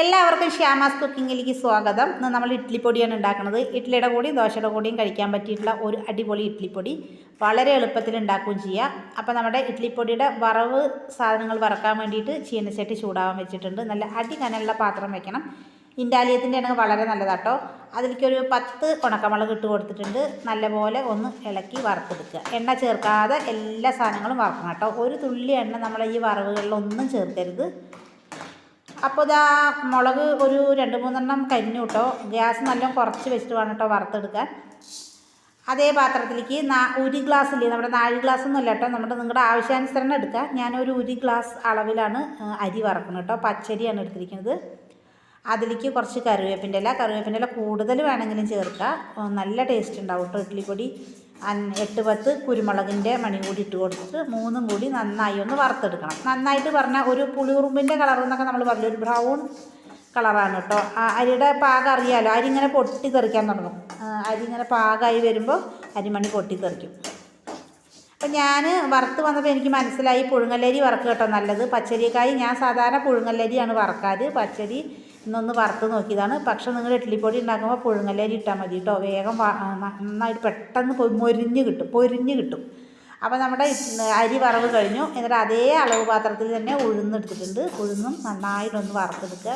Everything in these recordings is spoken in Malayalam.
എല്ലാവർക്കും ശ്യാമാസ് കുക്കിങ്ങിലേക്ക് സ്വാഗതം. ഇന്ന് നമ്മൾ ഇഡ്ഡലിപ്പൊടിയാണ് ഉണ്ടാക്കുന്നത്. ഇഡ്ഡലിയുടെ കൂടിയും ദോശയുടെ കൂടിയും കഴിക്കാൻ പറ്റിയിട്ടുള്ള ഒരു അടിപൊളി ഇഡ്ഡലിപ്പൊടി വളരെ എളുപ്പത്തിൽ ഉണ്ടാക്കുകയും ചെയ്യാം. അപ്പോൾ നമ്മുടെ ഇഡ്ഡലിപ്പൊടിയുടെ വറവ് സാധനങ്ങൾ വറക്കാൻ വേണ്ടിയിട്ട് ചീനച്ചട്ടി ചൂടാവാൻ വെച്ചിട്ടുണ്ട്. നല്ല അടി കനലുള്ള പാത്രം വെക്കണം. ഇൻഡാലിയത്തിന്റെ ആണെങ്കിൽ വളരെ നല്ലതാട്ടോ. അതിലേക്കൊരു പത്ത് ഉണക്കമുളക് ഇട്ട് കൊടുത്തിട്ടുണ്ട്. നല്ലപോലെ ഒന്ന് ഇളക്കി വറുത്തെടുക്കുക. എണ്ണ ചേർക്കാതെ എല്ലാ സാധനങ്ങളും വറക്കണം കേട്ടോ. ഒരു തുള്ളി എണ്ണ നമ്മൾ ഈ വറവുകളിലൊന്നും ചേർക്കരുത്. അപ്പോൾ ഇതാ മുളക് ഒരു രണ്ട് മൂന്നെണ്ണം കരിഞ്ഞു കേട്ടോ. ഗ്യാസ് നല്ല കുറച്ച് വെച്ചിട്ട് വേണം കേട്ടോ വറുത്തെടുക്കാൻ. അതേ പാത്രത്തിലേക്ക് നാ ഒരു ഗ്ലാസ് ഇല്ലേ? നമ്മുടെ നാല് ഗ്ലാസ് ഒന്നും അല്ല കേട്ടോ. നമ്മുടെ നിങ്ങളുടെ ആവശ്യാനുസരണം എടുക്കുക ഞാനൊരു ഒരു ഗ്ലാസ് അളവിലാണ് അരി വറക്കുന്നത് കേട്ടോ. പച്ചരിയാണ് എടുത്തിരിക്കുന്നത്. അതിലേക്ക് കുറച്ച് കറിവേപ്പിന്റെ ഇല. കറിവേപ്പിന്റെ ഇല കൂടുതൽ വേണമെങ്കിലും ചേർക്കുക നല്ല ടേസ്റ്റ് ഉണ്ടാവും കേട്ടോ ഇഡ്ഡലിപ്പൊടി. എട്ട് പത്ത് കുരുമുളകിന്റെ മണി കൂടി ഇട്ട് കൊടുത്തിട്ട് മൂന്നും കൂടി നന്നായി ഒന്ന് വറുത്തെടുക്കണം. നന്നായിട്ട് പറഞ്ഞാൽ ഒരു പുളിയുറുമ്പിന്റെ കളർ എന്നൊക്കെ നമ്മൾ പറഞ്ഞു ഒരു ബ്രൗൺ കളറാണ് കേട്ടോ അരിയുടെ പാകം അറിയാമല്ലോ അരി ഇങ്ങനെ പൊട്ടി തെറിക്കാൻ തുടങ്ങും അരി ഇങ്ങനെ പാകമായി വരുമ്പോൾ അരിമണി പൊട്ടി തെറിക്കും അപ്പം ഞാൻ വറുത്ത് വന്നപ്പോൾ എനിക്ക് മനസ്സിലായി പുഴുങ്ങല്ലരി വറക്കുക കേട്ടോ നല്ലത്. പച്ചരിക്കായി ഞാൻ സാധാരണ പുഴുങ്ങല്ലരിയാണ് വറക്കാറ്. പച്ചരി ഇന്നൊന്ന് വറുത്ത് നോക്കിയതാണ് പക്ഷെ നിങ്ങൾ ഇഡ്ഡലിപ്പൊടി ഉണ്ടാക്കുമ്പോൾ പുഴുങ്ങലരി ഇട്ടാൽ മതി കേട്ടോ. വേഗം നന്നായിട്ട് പെട്ടെന്ന് മൊരിഞ്ഞ് കിട്ടും പൊരിഞ്ഞ് കിട്ടും. അപ്പോൾ നമ്മുടെ അരി വറവ് കഴിഞ്ഞു. എന്നിട്ട് അതേ അളവ് പാത്രത്തിൽ തന്നെ ഉഴുന്നെടുത്തിട്ടുണ്ട് ഉഴുന്നും നന്നായിട്ടൊന്ന് വറുത്തെടുക്കുക.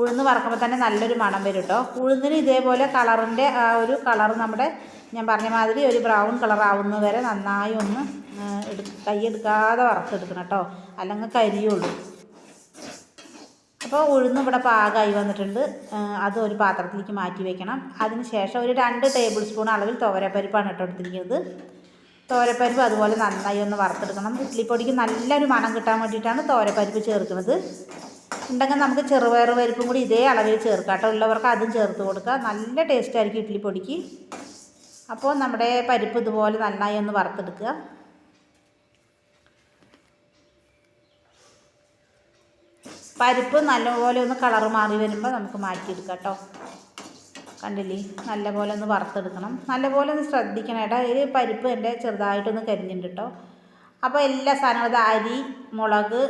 ഉഴുന്ന് വറക്കുമ്പോൾ തന്നെ നല്ലൊരു മണം വരും കേട്ടോ. ഉഴുന്നിന് ഇതേപോലെ കളറിന്റെ ആ ഒരു കളർ നമ്മുടെ ഞാൻ പറഞ്ഞ മാതിരി ഒരു ബ്രൗൺ കളർ ആവുന്നത് വരെ നന്നായി ഒന്ന് എടു കൈയെടുക്കാതെ വറുത്തെടുക്കണം കേട്ടോ. അല്ലെങ്കിൽ കരിയുള്ളൂ. അപ്പോൾ ഉഴുന്ന് ഇവിടെ പാകമായി വന്നിട്ടുണ്ട്. അത് ഒരു പാത്രത്തിലേക്ക് മാറ്റി വെക്കണം. അതിന് ശേഷം ഒരു രണ്ട് ടേബിൾ സ്പൂൺ അളവിൽ തോരപ്പരിപ്പാണ് ഇട്ട് എടുത്തിരിക്കുന്നത് തോരപ്പരിപ്പ് അതുപോലെ നന്നായി ഒന്ന് വറുത്തെടുക്കണം. ഇഡ്ലിപ്പൊടിക്ക് നല്ലൊരു മണം കിട്ടാൻ വേണ്ടിയിട്ടാണ് തോരപ്പരിപ്പ് ചേർക്കുന്നത്. ഉണ്ടെങ്കിൽ നമുക്ക് ചെറുപയർ പരിപ്പും കൂടി ഇതേ അളവിൽ ചേർക്കാം കേട്ടോ. ഉള്ളവർക്ക് അതും ചേർത്ത് കൊടുക്കുക നല്ല ടേസ്റ്റായിരിക്കും ഇഡ്ലിപ്പൊടിക്ക്. അപ്പോൾ നമ്മുടെ പരിപ്പ് ഇതുപോലെ നന്നായി ഒന്ന് വറുത്തെടുക്കുക. പരിപ്പ് നല്ലപോലെ ഒന്ന് കളർ മാറി വരുമ്പോൾ നമുക്ക് മാറ്റിയെടുക്കാം കേട്ടോ കണ്ടില്ലേ? നല്ലപോലെ ഒന്ന് വറുത്തെടുക്കണം. നല്ലപോലെ ഒന്ന് ശ്രദ്ധിക്കണം കേട്ടോ ഒരു പരിപ്പ് എന്റെ ചെറുതായിട്ടൊന്ന് കരിഞ്ഞിട്ടുണ്ട് കേട്ടോ അപ്പോൾ എല്ലാ സാധനങ്ങളും അരി മുളക്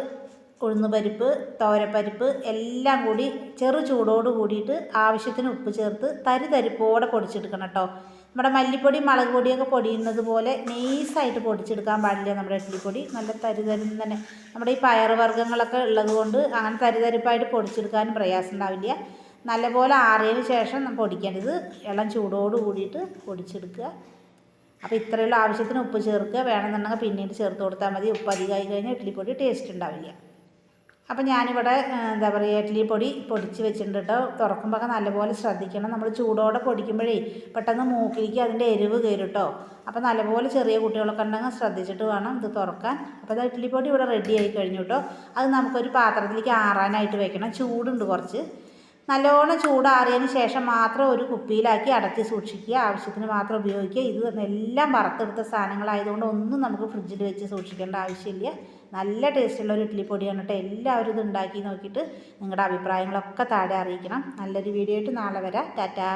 ഉഴുന്നുപരിപ്പ് തോരപ്പരിപ്പ് എല്ലാം കൂടി ചെറു ചൂടോട് കൂടിയിട്ട് ആവശ്യത്തിന് ഉപ്പ് ചേർത്ത് തരി തരിപ്പോടെ പൊടിച്ചെടുക്കണം കേട്ടോ. നമ്മുടെ മല്ലിപ്പൊടി മുളക് പൊടിയൊക്കെ പൊടിയുന്നത് പോലെ നെയ്സായിട്ട് പൊടിച്ചെടുക്കാൻ പാടില്ല നമ്മുടെ ഇഡ്ഡലിപ്പൊടി. നല്ല തരി തരി തന്നെ. നമ്മുടെ ഈ പയർ വർഗങ്ങളൊക്കെ ഉള്ളത് കൊണ്ട് അങ്ങനെ തരി തരിപ്പായിട്ട് പൊടിച്ചെടുക്കാനും പ്രയാസം ഉണ്ടാവില്ല നല്ലപോലെ ആറിയതിന് ശേഷം പൊടിക്കേണ്ടത് ഇളം ചൂടോട് കൂടിയിട്ട് പൊടിച്ചെടുക്കുക. അപ്പോൾ ഇത്രയുള്ള ആവശ്യത്തിന് ഉപ്പ് ചേർക്കുക. വേണമെന്നുണ്ടെങ്കിൽ പിന്നീട് ചേർത്ത് കൊടുത്താൽ മതി. ഉപ്പ് അധികമായി കഴിഞ്ഞാൽ ഇഡ്ഡലിപ്പൊടി ടേസ്റ്റ് ഉണ്ടാവില്ല. അപ്പം ഞാനിവിടെ എന്താ പറയുക ഇഡ്ഡലി പൊടി പൊടിച്ച് വെച്ചിട്ടുണ്ട് കേട്ടോ തുറക്കുമ്പോൾ നല്ലപോലെ ശ്രദ്ധിക്കണം. നമ്മൾ ചൂടോടെ പൊടിക്കുമ്പോഴേ പെട്ടെന്ന് മൂക്കിലേക്ക് അതിന്റെ എരിവ് കയറും കേട്ടോ അപ്പോൾ നല്ലപോലെ ചെറിയ കുട്ടികളൊക്കെ ഉണ്ടെങ്കിൽ ശ്രദ്ധിച്ചിട്ട് വേണം ഇത് തുറക്കാൻ. അപ്പോൾ അത് ഇഡ്ഡലി പൊടി ഇവിടെ റെഡി ആയി കഴിഞ്ഞു കേട്ടോ അത് നമുക്കൊരു പാത്രത്തിലേക്ക് ആറാനായിട്ട് വെക്കണം. ചൂടുണ്ട് കുറച്ച്. നല്ലോണം ചൂടാറിയതിന് ശേഷം മാത്രം ഒരു കുപ്പിയിലാക്കി അടച്ച് സൂക്ഷിക്കുക. ആവശ്യത്തിന് മാത്രം ഉപയോഗിക്കുക. ഇത് എല്ലാം വറുത്തെടുത്ത സാധനങ്ങളായതുകൊണ്ട് ഒന്നും നമുക്ക് ഫ്രിഡ്ജിൽ വെച്ച് സൂക്ഷിക്കേണ്ട ആവശ്യമില്ല. നല്ല ടേസ്റ്റുള്ള ഒരു ഇഡ്ഡലി പൊടിയാണ് കേട്ടോ. എല്ലാവരും ഇത് ഉണ്ടാക്കി നോക്കിയിട്ട് നിങ്ങളുടെ അഭിപ്രായങ്ങളൊക്കെ താഴെ അറിയിക്കണം. നല്ലൊരു വീഡിയോ ആയിട്ട് നാളെ വരാം. ടാറ്റാ.